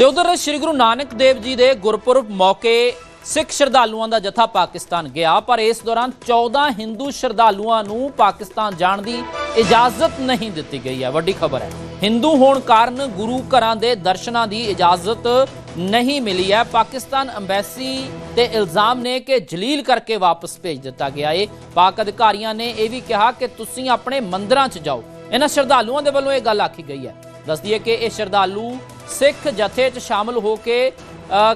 ਤੇ ਉਧਰ ਸ੍ਰੀ ਗੁਰੂ ਨਾਨਕ ਦੇਵ ਜੀ ਦੇ ਗੁਰਪੁਰਬ ਮੌਕੇ ਸਿੱਖ ਸ਼ਰਧਾਲੂਆਂ ਦਾ ਜਥਾ ਪਾਕਿਸਤਾਨ ਗਿਆ, ਪਰ ਇਸ ਦੌਰਾਨ 14 ਹਿੰਦੂ ਸ਼ਰਧਾਲੂਆਂ ਨੂੰ ਪਾਕਿਸਤਾਨ ਜਾਣ ਦੀ ਇਜਾਜ਼ਤ ਨਹੀਂ ਦਿੱਤੀ ਗਈ ਹੈ। ਵੱਡੀ ਖਬਰ ਹੈ। ਹਿੰਦੂ ਹੋਣ ਕਾਰਨ ਗੁਰੂ ਘਰਾਂ ਦੇ ਦਰਸ਼ਨਾਂ ਦੀ ਇਜਾਜ਼ਤ ਨਹੀਂ ਮਿਲੀ ਹੈ। ਪਾਕਿਸਤਾਨ ਅੰਬੈਸੀ ਤੇ ਇਲਜ਼ਾਮ ਨੇ ਕਿ ਜਲੀਲ ਕਰਕੇ ਵਾਪਸ ਭੇਜ ਦਿੱਤਾ ਗਿਆ ਏ। ਪਾਕ ਅਧਿਕਾਰੀਆਂ ਨੇ ਇਹ ਵੀ ਕਿਹਾ ਕਿ ਤੁਸੀਂ ਆਪਣੇ ਮੰਦਰਾਂ 'ਚ ਜਾਓ। ਇਹਨਾਂ ਸ਼ਰਧਾਲੂਆਂ ਦੇ ਵੱਲੋਂ ਇਹ ਗੱਲ ਆਖੀ ਗਈ ਹੈ। ਦੱਸਦੀ ਹੈ ਕਿ ਇਹ ਸ਼ਰਧਾਲੂ ਸਿੱਖ ਜਥੇ 'ਚ ਸ਼ਾਮਲ ਹੋ ਕੇ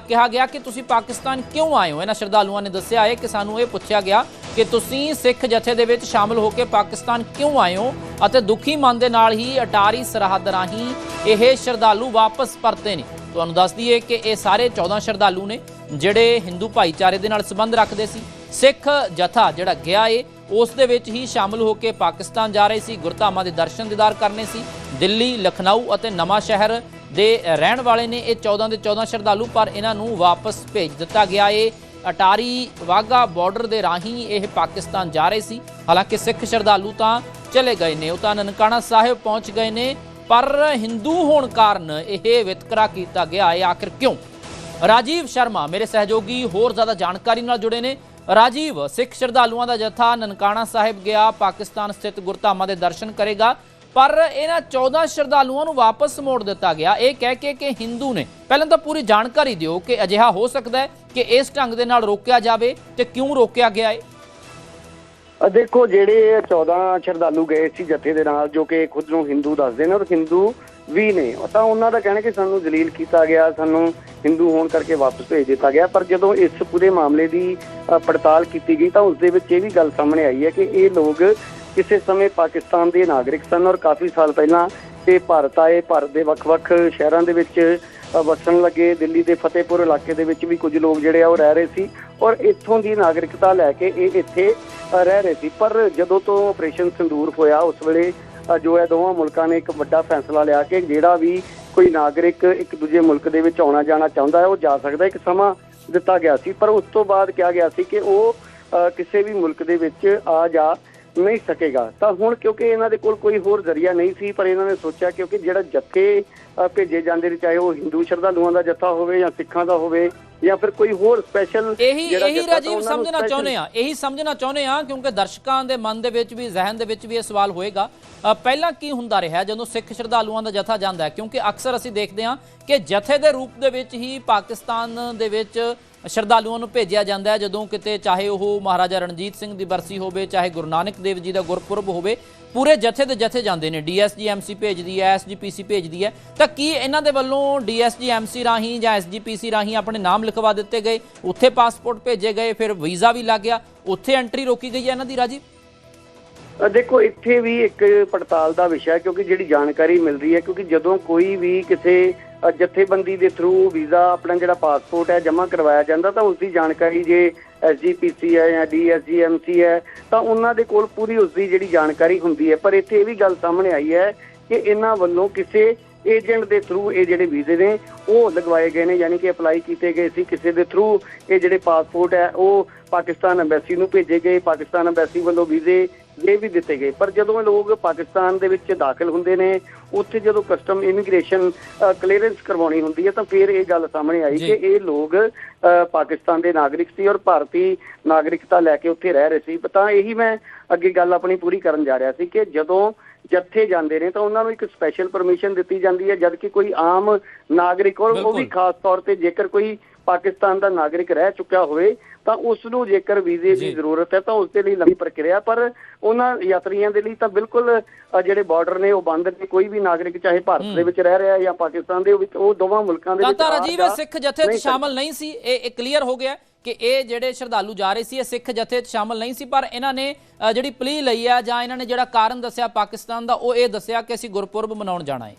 ਕਿਹਾ ਗਿਆ ਕਿ ਤੁਸੀਂ ਪਾਕਿਸਤਾਨ ਕਿਉਂ ਆਏ ਹੋ? ਇਹਨਾਂ ਸ਼ਰਧਾਲੂਆਂ ਨੇ ਦੱਸਿਆ ਹੈ ਕਿ ਸਾਨੂੰ ਇਹ ਪੁੱਛਿਆ ਗਿਆ ਕਿ ਤੁਸੀਂ ਸਿੱਖ ਜਥੇ ਦੇ ਵਿੱਚ ਸ਼ਾਮਲ ਹੋ ਕੇ ਪਾਕਿਸਤਾਨ ਕਿਉਂ ਆਏ ਹੋ ਅਤੇ ਦੁਖੀ ਮਨ ਦੇ ਨਾਲ ਹੀ ਅਟਾਰੀ ਸਰਹੱਦ ਰਾਹੀਂ ਇਹ ਸ਼ਰਧਾਲੂ ਵਾਪਸ ਪਰਤੇ ਨੇ। ਤੁਹਾਨੂੰ ਦੱਸ ਦਈਏ ਕਿ ਇਹ ਸਾਰੇ 14 ਸ਼ਰਧਾਲੂ ਨੇ ਜਿਹੜੇ ਹਿੰਦੂ ਭਾਈਚਾਰੇ ਦੇ ਨਾਲ ਸੰਬੰਧ ਰੱਖਦੇ ਸੀ। ਸਿੱਖ ਜਥਾ ਜਿਹੜਾ ਗਿਆ ਏ, ਉਸ ਦੇ ਵਿੱਚ ਹੀ ਸ਼ਾਮਲ ਹੋ ਕੇ ਪਾਕਿਸਤਾਨ ਜਾ ਰਹੇ ਸੀ, ਗੁਰਧਾਮਾਂ ਦੇ ਦਰਸ਼ਨ ਦੀਦਾਰ ਕਰਨੇ ਸੀ। ਦਿੱਲੀ, ਲਖਨਊ ਅਤੇ ਨਵਾਂ ਸ਼ਹਿਰ ਦੇ ਰਹਿਣ ਵਾਲੇ ਨੇ ਇਹ 14 ਦੇ 14 ਸ਼ਰਧਾਲੂ, ਪਰ ਇਹਨਾਂ ਨੂੰ ਵਾਪਸ ਭੇਜ ਦਿੱਤਾ ਗਿਆ। ਏ ਅਟਾਰੀ ਵਾਗਾ ਬਾਰਡਰ ਦੇ ਰਾਹੀਂ ਇਹ ਪਾਕਿਸਤਾਨ ਜਾ ਰਹੇ ਸੀ। ਹਾਲਾਂਕਿ ਸਿੱਖ ਸ਼ਰਧਾਲੂ ਤਾਂ ਚਲੇ ਗਏ ਨੇ, ਉਹ ਤਾਂ ਨਨਕਾਣਾ ਸਾਹਿਬ ਪਹੁੰਚ ਗਏ ਨੇ, ਪਰ ਹਿੰਦੂ ਹੋਣ ਕਾਰਨ ਇਹ ਵਿਤਕਰਾ ਕੀਤਾ ਗਿਆ। ਹੈ ਆਖਿਰ ਕਿਉਂ? ਰਾਜੀਵ ਸ਼ਰਮਾ ਮੇਰੇ ਸਹਿਯੋਗੀ, ਹੋਰ ਜ਼ਿਆਦਾ ਜਾਣਕਾਰੀ ਨਾਲ ਜੁੜੇ ਨੇ। ਰਾਜੀਵ, ਸਿੱਖ ਸ਼ਰਧਾਲੂਆਂ ਦਾ ਜਥਾ ਨਨਕਾਣਾ ਸਾਹਿਬ ਗਿਆ, ਪਾਕਿਸਤਾਨ ਸਥਿਤ ਗੁਰਧਾਮਾਂ ਦੇ ਦਰਸ਼ਨ ਕਰੇਗਾ। ਪਰ ਇਹਨਾਂ 14 ਸ਼ਰਧਾਲੂਆਂ ਨੂੰ ਵਾਪਸ ਮੋੜ ਦਿੱਤਾ ਗਿਆ। ਇਹ ਕਹਿ ਕੇ ਕਿ ਹਿੰਦੂ ਨੇ ਪਹਿਲਾਂ ਤਾਂ ਪੂਰੀ ਜਾਣਕਾਰੀ ਦਿਓ ਕਿ ਅਜਿਹਾ ਹੋ ਸਕਦਾ ਹੈ ਕਿ ਇਸ ਢੰਗ ਦੇ ਨਾਲ ਰੋਕਿਆ ਜਾਵੇ ਤੇ ਕਿਉਂ ਰੋਕਿਆ ਗਿਆ ਹੈ ਦੇਖੋ, ਜਿਹੜੇ 14 ਸ਼ਰਧਾਲੂ ਗਏ ਸੀ ਜਥੇ ਦੇ ਨਾਲ, ਜੋ ਕਿ ਖੁਦ ਨੂੰ ਹਿੰਦੂ ਦੱਸਦੇ ਨੇ ਔਰ ਹਿੰਦੂ ਵੀ ਨੇ ਤਾਂ ਉਹਨਾਂ ਦਾ ਕਹਿਣਾ ਕਿ ਸਾਨੂੰ ਜਲੀਲ ਕੀਤਾ ਗਿਆ, ਸਾਨੂੰ ਹਿੰਦੂ ਹੋਣ ਕਰਕੇ ਵਾਪਸ ਭੇਜ ਦਿੱਤਾ ਗਿਆ। ਪਰ ਜਦੋਂ ਇਸ ਪੂਰੇ ਮਾਮਲੇ ਦੀ ਪੜਤਾਲ ਕੀਤੀ ਗਈ ਤਾਂ ਉਸ ਦੇ ਵਿੱਚ ਇਹ ਵੀ ਗੱਲ ਸਾਹਮਣੇ ਆਈ ਹੈ ਕਿ ਇਹ ਲੋਕ ਕਿਸੇ ਸਮੇਂ ਪਾਕਿਸਤਾਨ ਦੇ ਨਾਗਰਿਕ ਸਨ ਔਰ ਕਾਫੀ ਸਾਲ ਪਹਿਲਾਂ ਇਹ ਭਾਰਤ ਆਏ, ਭਾਰਤ ਦੇ ਵੱਖ-ਵੱਖ ਸ਼ਹਿਰਾਂ ਦੇ ਵਿੱਚ ਵਸਣ ਲੱਗੇ। ਦਿੱਲੀ ਦੇ ਫਤਿਹਪੁਰ ਇਲਾਕੇ ਦੇ ਵਿੱਚ ਵੀ ਕੁਝ ਲੋਕ ਜਿਹੜੇ ਆ ਉਹ ਰਹਿ ਰਹੇ ਸੀ ਔਰ ਇੱਥੋਂ ਦੀ ਨਾਗਰਿਕਤਾ ਲੈ ਕੇ ਇਹ ਇੱਥੇ ਰਹਿ ਰਹੇ ਸੀ। ਪਰ ਜਦੋਂ ਤੋਂ ਆਪਰੇਸ਼ਨ ਸੰਦੂਰ ਹੋਇਆ, ਉਸ ਵੇਲੇ ਜੋ ਹੈ ਦੋਵਾਂ ਮੁਲਕਾਂ ਨੇ ਇੱਕ ਵੱਡਾ ਫੈਸਲਾ ਲਿਆ ਕਿ ਜਿਹੜਾ ਵੀ ਕੋਈ ਨਾਗਰਿਕ ਇੱਕ ਦੂਜੇ ਮੁਲਕ ਦੇ ਵਿੱਚ ਆਉਣਾ ਜਾਣਾ ਚਾਹੁੰਦਾ ਹੈ, ਉਹ ਜਾ ਸਕਦਾ, ਇੱਕ ਸਮਾਂ ਦਿੱਤਾ ਗਿਆ ਸੀ। ਪਰ ਉਸ ਤੋਂ ਬਾਅਦ ਕਿਹਾ ਗਿਆ ਸੀ ਕਿ ਉਹ ਕਿਸੇ ਵੀ ਮੁਲਕ ਦੇ ਵਿੱਚ ਆ ਜਾ ਨਹੀਂ ਸਕੇਗਾ। ਤਾਂ ਹੁਣ ਕਿਉਂਕਿ ਇਹਨਾਂ ਦੇ ਕੋਲ ਕੋਈ ਹੋਰ ਜ਼ਰੀਆ ਨਹੀਂ ਸੀ ਪਰ ਇਹਨਾਂ ਨੇ ਸੋਚਿਆ ਕਿਉਂਕਿ ਜਿਹੜਾ ਜੱਥੇ ਭੇਜੇ ਜਾਂਦੇ ਨੇ ਚਾਹੇ ਉਹ ਹਿੰਦੂ ਸ਼ਰਧਾਲੂਆਂ ਦਾ ਜੱਥਾ ਹੋਵੇ ਜਾਂ ਸਿੱਖਾਂ ਦਾ ਹੋਵੇ ਜਾਂ ਫਿਰ ਕੋਈ ਹੋਰ ਸਪੈਸ਼ਲ ਇਹੀ ਇਹੀ ਰਾਜੀਵ ਸਮਝਣਾ ਚਾਹੁੰਦੇ ਆ। ਇਹੀ ਸਮਝਣਾ ਚਾਹੁੰਦੇ ਆ ਕਿਉਂਕਿ ਦਰਸ਼ਕਾਂ ਦੇ ਮਨ ਦੇ ਵਿੱਚ ਵੀ ਜ਼ਿਹਨ ਦੇ ਵਿੱਚ ਵੀ ਇਹ ਸਵਾਲ ਹੋਏਗਾ। ਪਹਿਲਾਂ ਕੀ ਹੁੰਦਾ ਰਿਹਾ ਜਦੋਂ ਸਿੱਖ ਸ਼ਰਧਾਲੂਆਂ ਦਾ ਜਥਾ ਜਾਂਦਾ ਕਿਉਂਕਿ ਅਕਸਰ ਅਸੀਂ ਦੇਖਦੇ ਹਾਂ ਕਿ ਜਥੇ ਦੇ ਰੂਪ ਦੇ ਵਿੱਚ ਹੀ ਪਾਕਿਸਤਾਨ ਦੇ ਵਿੱਚ ਸ਼ਰਧਾਲੂਆਂ ਨੂੰ ਭੇਜਿਆ ਜਾਂਦਾ ਹੈ ਜਦੋਂ ਕਿਤੇ ਚਾਹੇ ਉਹ ਮਹਾਰਾਜਾ ਰਣਜੀਤ ਸਿੰਘ ਦੀ ਬਰਸੀ ਹੋਵੇ, ਚਾਹੇ ਗੁਰੂ ਨਾਨਕ ਦੇਵ ਜੀ ਦਾ ਗੁਰਪੁਰਬ ਹੋਵੇ, ਪੂਰੇ ਜਥੇ ਦੇ ਜਥੇ ਜਾਂਦੇ ਨੇ। ਡੀਐਸਜੀਐਮਸੀ ਭੇਜਦੀ ਹੈ ਐਸਜੀਪੀਸੀ ਭੇਜਦੀ ਹੈ। ਤਾਂ ਕੀ ਇਹਨਾਂ ਦੇ ਵੱਲੋਂ ਡੀਐਸਜੀਐਮਸੀ ਰਾਹੀਂ ਜਾਂ ਐਸਜੀਪੀਸੀ ਰਾਹੀਂ ਆਪਣੇ ਨਾਮ ਲਿਖਵਾ ਦਿੱਤੇ ਗਏ? ਉੱਥੇ ਪਾਸਪੋਰਟ ਭੇਜੇ ਗਏ, ਫਿਰ ਵੀਜ਼ਾ ਵੀ ਲੱਗ ਗਿਆ। ਉੱਥੇ ਐਂਟਰੀ ਰੋਕੀ ਗਈ ਹੈ ਇਹਨਾਂ ਦੀ ਰਾਜੀ? ਦੇਖੋ, ਇੱਥੇ ਵੀ ਇੱਕ ਪੜਤਾਲ ਦਾ ਵਿਸ਼ਾ ਹੈ, ਕਿਉਂਕਿ ਜਿਹੜੀ ਜਾਣਕਾਰੀ ਮਿਲ ਰਹੀ ਹੈ, ਕਿਉਂਕਿ ਜਦੋਂ ਕੋਈ ਵੀ ਕਿਸੇ ਜਥੇਬੰਦੀ ਦੇ ਥਰੂ ਵੀਜ਼ਾ ਆਪਣਾ ਜਿਹੜਾ ਪਾਸਪੋਰਟ ਹੈ, ਜਮ੍ਹਾਂ ਕਰਵਾਇਆ ਜਾਂਦਾ, ਤਾਂ ਉਸ ਦੀ ਜਾਣਕਾਰੀ ਜੇ ਐਸਜੀਪੀਸੀ ਹੈ ਜਾਂ ਡੀਐਸਜੀਐਮਸੀ ਹੈ, ਤਾਂ ਉਹਨਾਂ ਦੇ ਕੋਲ ਪੂਰੀ ਉਸ ਦੀ ਜਿਹੜੀ ਜਾਣਕਾਰੀ ਹੁੰਦੀ ਹੈ। ਪਰ ਇੱਥੇ ਇਹ ਵੀ ਗੱਲ ਸਾਹਮਣੇ ਆਈ ਹੈ ਕਿ ਇਹਨਾਂ ਵੱਲੋਂ ਕਿਸੇ ਏਜੰਟ ਦੇ ਥਰੂ ਇਹ ਜਿਹੜੇ ਵੀਜ਼ੇ ਨੇ, ਉਹ ਲਗਵਾਏ ਗਏ ਨੇ, ਯਾਨੀ ਕਿ ਅਪਲਾਈ ਕੀਤੇ ਗਏ ਸੀ ਕਿਸੇ ਦੇ ਥਰੂ ਇਹ ਜਿਹੜੇ ਪਾਸਪੋਰਟ ਹੈ, ਉਹ ਪਾਕਿਸਤਾਨ ਐਮਬੈਸੀ ਨੂੰ ਭੇਜੇ ਗਏ, ਪਾਕਿਸਤਾਨ ਐਮਬੈਸੀ ਵੱਲੋਂ ਵੀਜ਼ੇ ਇਹ ਵੀ ਦਿੱਤੇ ਗਏ ਪਰ ਜਦੋਂ ਇਹ ਲੋਕ ਪਾਕਿਸਤਾਨ ਦੇ ਵਿੱਚ ਦਾਖਲ ਹੁੰਦੇ ਨੇ ਉੱਥੇ ਜਦੋਂ ਕਸਟਮ ਇਮੀਗ੍ਰੇਸ਼ਨ ਕਲੀਅਰੈਂਸ ਕਰਵਾਉਣੀ ਹੁੰਦੀ ਹੈ ਤਾਂ ਫਿਰ ਇਹ ਗੱਲ ਸਾਹਮਣੇ ਆਈ। ਕਿ ਇਹ ਲੋਕ ਪਾਕਿਸਤਾਨ ਦੇ ਨਾਗਰਿਕ ਸੀ ਔਰ ਭਾਰਤੀ ਨਾਗਰਿਕਤਾ ਲੈ ਕੇ ਉੱਥੇ ਰਹਿ ਰਹੇ ਸੀ ਤਾਂ ਇਹੀ ਮੈਂ ਅੱਗੇ ਗੱਲ ਆਪਣੀ ਪੂਰੀ ਕਰਨ ਜਾ ਰਿਹਾ ਸੀ ਕਿ ਜਦੋਂ ਜੱਥੇ ਜਾਂਦੇ ਨੇ ਤਾਂ ਉਹਨਾਂ ਨੂੰ ਇੱਕ ਸਪੈਸ਼ਲ ਪਰਮਿਸ਼ਨ ਦਿੱਤੀ ਜਾਂਦੀ ਹੈ ਜਦ ਕਿ ਕੋਈ ਆਮ ਨਾਗਰਿਕ ਔਰ ਉਹ ਵੀ। ਖਾਸ ਤੌਰ ਤੇ ਜੇਕਰ ਕੋਈ ਪਾਕਿਸਤਾਨ ਦਾ ਨਾਗਰਿਕ ਰਹਿ ਚੁੱਕਿਆ ਹੋਵੇ ਤਾਂ ਉਸ ਨੂੰ ਜੇਕਰ ਵੀਜ਼ੇ। ਦੀ ਜ਼ਰੂਰਤ ਹੈ ਤਾਂ ਉਸ ਦੇ ਲਈ ਲੰਬੀ ਪ੍ਰਕਿਰਿਆ ਪਰ ਉਹਨਾਂ ਯਾਤਰੀਆਂ ਦੇ ਲਈ ਤਾਂ ਬਿਲਕੁਲ ਜਿਹੜੇ ਬਾਰਡਰ ਨੇ ਉਹ ਬੰਦ ਨੇ ਕੋਈ ਵੀ ਨਾਗਰਿਕ ਚਾਹੇ ਭਾਰਤ ਦੇ ਵਿੱਚ ਰਹਿ ਰਿਹਾ ਜਾਂ ਪਾਕਿਸਤਾਨ ਦੇ ਵਿੱਚ ਉਹ ਦੋਵਾਂ ਮੁਲਕਾਂ ਦੇ ਵਿੱਚ ਤਾਂ ਰਾਜੀਵ ਸਿੱਖ ਜਥੇ 'ਚ ਸ਼ਾਮਲ ਨਹੀਂ ਸੀ। ਇਹ ਕਲੀਅਰ ਹੋ ਗਿਆ ਕਿ ਇਹ ਜਿਹੜੇ ਸ਼ਰਧਾਲੂ ਜਾ ਰਹੇ ਸੀ ਇਹ ਸਿੱਖ ਜਥੇ 'ਚ ਸ਼ਾਮਲ ਨਹੀਂ ਸੀ ਪਰ ਇਹਨਾਂ ਨੇ ਜਿਹੜੀ ਪਲੀ ਲਈ ਆ ਜਾਂ ਇਹਨਾਂ ਨੇ ਜਿਹੜਾ ਕਾਰਨ ਦੱਸਿਆ ਪਾਕਿਸਤਾਨ ਦਾ ਉਹ ਇਹ ਦੱਸਿਆ ਕਿ ਅਸੀਂ ਗੁਰਪੁਰਬ ਮਨਾਉਣ ਜਾਣਾ ਹੈ।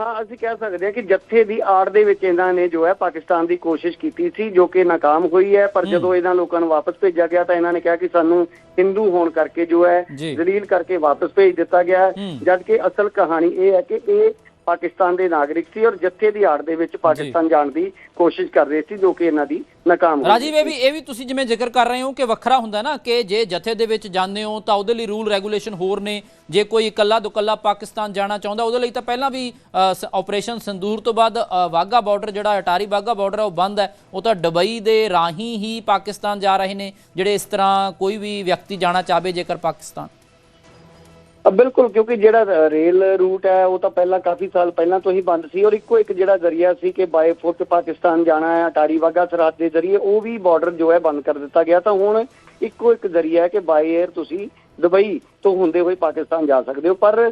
ਹਾਂ ਅਸੀਂ ਕਹਿ ਸਕਦੇ ਹਾਂ ਕਿ ਜੱਥੇ ਦੀ ਆੜ ਦੇ ਵਿੱਚ ਇਹਨਾਂ ਨੇ ਜੋ ਹੈ ਪਾਕਿਸਤਾਨ ਦੀ ਕੋਸ਼ਿਸ਼ ਕੀਤੀ ਸੀ ਜੋ ਕਿ ਨਾਕਾਮ ਹੋਈ ਹੈ ਪਰ ਜਦੋਂ ਇਹਨਾਂ ਲੋਕਾਂ ਨੂੰ ਵਾਪਸ ਭੇਜਿਆ ਗਿਆ ਤਾਂ ਇਹਨਾਂ ਨੇ ਕਿਹਾ ਕਿ ਸਾਨੂੰ ਹਿੰਦੂ ਹੋਣ ਕਰਕੇ ਜੋ ਹੈ। ਜ਼ਲੀਲ ਕਰਕੇ ਵਾਪਸ ਭੇਜ ਦਿੱਤਾ ਗਿਆ ਹੈ। ਹੂੰ। ਜਦ ਕਿ ਅਸਲ ਕਹਾਣੀ ਇਹ ਹੈ ਕਿ ਇਹ ਪਾਕਿਸਤਾਨ ਦੇ ਨਾਗਰਿਕ ਸੀ ਔਰ ਜੱਥੇ ਦੀ ਆੜ ਦੇ ਵਿੱਚ ਪਾਕਿਸਤਾਨ ਜਾਣ ਦੀ ਕੋਸ਼ਿਸ਼ ਕਰ ਰਹੇ ਸੀ ਜੋ ਕਿ ਇਹਨਾਂ ਦੀ ਨਾਕਾਮ ਹੋ ਰਾਜੀਵ ਇਹ ਵੀ ਇਹ ਵੀ ਤੁਸੀਂ ਜਿਵੇਂ ਜ਼ਿਕਰ ਕਰ ਰਹੇ ਹੋ ਕਿ ਵੱਖਰਾ ਹੁੰਦਾ ਨਾ ਕਿ ਜੇ ਜਥੇ ਦੇ ਵਿੱਚ ਜਾਂਦੇ ਹੋ ਤਾਂ ਉਹਦੇ ਲਈ ਰੂਲ ਰੈਗੂਲੇਸ਼ਨ ਹੋਰ ਨੇ। ਜੇ ਕੋਈ ਇਕੱਲਾ ਦੁਕੱਲਾ ਪਾਕਿਸਤਾਨ ਜਾਣਾ ਚਾਹੁੰਦਾ ਉਹਦੇ ਲਈ ਤਾਂ ਪਹਿਲਾਂ ਵੀ ਆਪਰੇਸ਼ਨ ਸੰਦੂਰ ਤੋਂ ਬਾਅਦ ਅ, ਵਾਹਗਾ ਬਾਰਡਰ ਜਿਹੜਾ ਅਟਾਰੀ ਵਾਹਗਾ ਬਾਰਡਰ ਹੈ ਉਹ ਬੰਦ ਹੈ। ਉਹ ਤਾਂ ਦੁਬਈ ਦੇ ਰਾਹੀਂ ਹੀ ਪਾਕਿਸਤਾਨ ਜਾ ਰਹੇ ਨੇ ਜਿਹੜੇ ਇਸ ਤਰ੍ਹਾਂ ਕੋਈ ਵੀ ਵਿਅਕਤੀ ਜਾਣਾ ਚਾਹਵੇ ਜੇਕਰ ਪਾਕਿਸਤਾਨ। ਬਿਲਕੁਲ, ਕਿਉਂਕਿ ਜਿਹੜਾ ਰੇਲ ਰੂਟ ਹੈ, ਉਹ ਤਾਂ ਪਹਿਲਾਂ ਕਾਫੀ ਸਾਲ ਪਹਿਲਾਂ ਤੋਂ ਹੀ ਬੰਦ ਸੀ ਔਰ ਇੱਕੋ ਇੱਕ ਜਿਹੜਾ ਜ਼ਰੀਆ ਸੀ ਕਿ ਬਾਏ ਫੁੱਟ ਪਾਕਿਸਤਾਨ ਜਾਣਾ ਹੈ, ਅਟਾਰੀ ਵਾਗਾ ਸਰਹੱਦ ਦੇ ਜ਼ਰੀਏ, ਉਹ ਵੀ ਬਾਰਡਰ ਜੋ ਹੈ ਬੰਦ ਕਰ ਦਿੱਤਾ ਗਿਆ। ਤਾਂ ਹੁਣ ਇੱਕੋ ਇੱਕ ਜ਼ਰੀਆ ਹੈ ਕਿ ਬਾਏ 에ਅਰ ਤੁਸੀਂ ਦੁਬਈ ਤੋਂ ਹੁੰਦੇ ਹੋਏ ਪਾਕਿਸਤਾਨ ਜਾ ਸਕਦੇ ਹੋ। ਪਰ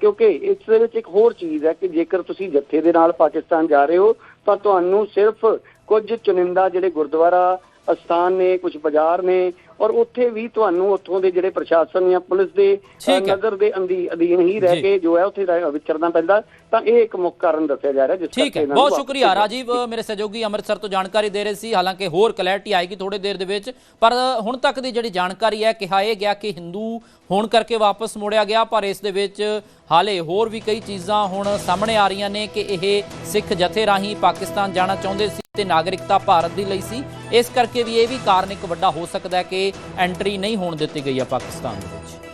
ਕਿਉਂਕਿ ਇਸ ਵਿੱਚ ਇੱਕ ਹੋਰ ਚੀਜ਼ ਹੈ ਕਿ ਜੇਕਰ ਤੁਸੀਂ ਜੱਥੇ ਦੇ ਨਾਲ ਪਾਕਿਸਤਾਨ ਜਾ ਰਹੇ ਹੋ, ਤਾਂ ਤੁਹਾਨੂੰ ਸਿਰਫ ਕੁਝ ਚੁਣਿੰਦਾ ਜਿਹੜੇ ਗੁਰਦੁਆਰਾ ਅਸਥਾਨ ਨੇ, ਕੁਝ ਬਾਜ਼ਾਰ ਨੇ ਔਰ ਉੱਥੇ ਵੀ ਤੁਹਾਨੂੰ ਉੱਥੋਂ ਦੇ ਜਿਹੜੇ ਪ੍ਰਸ਼ਾਸਨ ਜਾਂ ਪੁਲਿਸ ਦੇ। ਨਜ਼ਰ ਦੇ ਅੰਦੀ ਅਧੀਨ ਹੀ ਰਹਿ। ਕੇ ਜੋ ਹੈ ਉੱਥੇ ਵਿਚਰਨਾ ਪੈਂਦਾ। ਤਾਂ ਇਹ ਇੱਕ ਮੁੱਖ ਕਾਰਨ ਦੱਸਿਆ ਜਾ ਰਿਹਾ ਜਿਸ ਠੀਕ ਕਰਕੇ ਹੈ। ਬਹੁਤ ਸ਼ੁਕਰੀਆ। ਰਾਜੀਵ ਮੇਰੇ ਸਹਿਯੋਗੀ ਅੰਮ੍ਰਿਤਸਰ ਤੋਂ ਜਾਣਕਾਰੀ ਦੇ ਰਹੇ ਸੀ। ਹਾਲਾਂਕਿ ਹੋਰ ਕਲੈਰਿਟੀ ਆਏਗੀ ਥੋੜੇ ਦੇਰ ਦੇ ਵਿੱਚ। ਪਰ ਹੁਣ ਤੱਕ ਦੀ ਜਿਹੜੀ ਜਾਣਕਾਰੀ ਹੈ ਕਿਹਾ ਇਹ ਗਿਆ ਕਿ ਹਿੰਦੂ ਹੋਣ ਕਰਕੇ ਵਾਪਸ ਮੋੜਿਆ ਗਿਆ। ਪਰ ਇਸ ਦੇ ਵਿੱਚ ਹਾਲੇ ਹੋਰ ਵੀ ਕਈ ਚੀਜ਼ਾਂ ਹੁਣ ਸਾਹਮਣੇ ਆ ਰਹੀਆਂ ਨੇ ਕਿ ਇਹ ਸਿੱਖ ਜਥੇ ਰਾਹੀਂ ਪਾਕਿਸਤਾਨ ਜਾਣਾ ਚਾਹੁੰਦੇ ਸੀ। ਤੇ ਨਾਗਰਿਕਤਾ ਭਾਰਤ ਦੀ ਲਈ ਸੀ। ਇਸ ਕਰਕੇ ਵੀ ਇਹ ਵੀ ਕਾਰਨ ਇੱਕ ਵੱਡਾ ਹੋ ਸਕਦਾ ਹੈ ਕਿ ਐਂਟਰੀ ਨਹੀਂ ਹੋਣ ਦਿੱਤੀ ਗਈ ਹੈ ਪਾਕਿਸਤਾਨ ਦੇ ਵਿੱਚ।